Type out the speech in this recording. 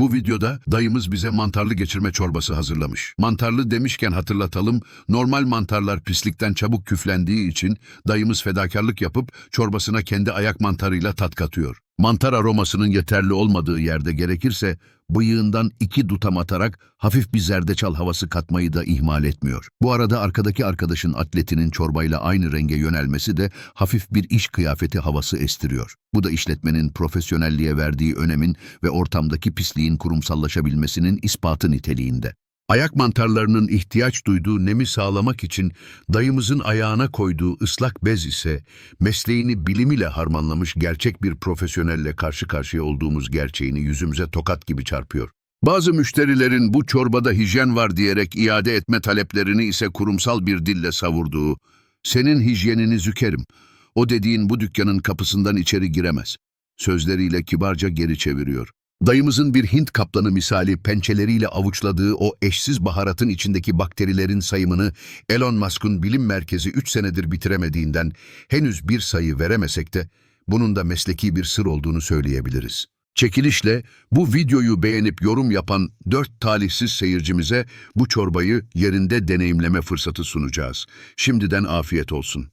Bu videoda dayımız bize mantarlı geçirme çorbası hazırlamış. Mantarlı demişken hatırlatalım, normal mantarlar pislikten çabuk küflendiği için dayımız fedakarlık yapıp çorbasına kendi ayak mantarıyla tat katıyor. Mantar aromasının yeterli olmadığı yerde gerekirse bıyığından iki dutam atarak hafif bir zerdeçal havası katmayı da ihmal etmiyor. Bu arada arkadaki arkadaşın atletinin çorbayla aynı renge yönelmesi de hafif bir iş kıyafeti havası estiriyor. Bu da işletmenin profesyonelliğe verdiği önemin ve ortamdaki pisliğin kurumsallaşabilmesinin ispatı niteliğinde. Ayak mantarlarının ihtiyaç duyduğu nemi sağlamak için dayımızın ayağına koyduğu ıslak bez ise mesleğini bilim ile harmanlamış gerçek bir profesyonelle karşı karşıya olduğumuz gerçeğini yüzümüze tokat gibi çarpıyor. Bazı müşterilerin bu çorbada hijyen var diyerek iade etme taleplerini ise kurumsal bir dille savurduğu, senin hijyenini zükerim, o dediğin bu dükkanın kapısından içeri giremez, sözleriyle kibarca geri çeviriyor. Dayımızın bir Hint kaplanı misali pençeleriyle avuçladığı o eşsiz baharatın içindeki bakterilerin sayımını Elon Musk'un bilim merkezi 3 senedir bitiremediğinden henüz bir sayı veremesek de bunun da mesleki bir sır olduğunu söyleyebiliriz. Çekilişle bu videoyu beğenip yorum yapan 4 talihsiz seyircimize bu çorbayı yerinde deneyimleme fırsatı sunacağız. Şimdiden afiyet olsun.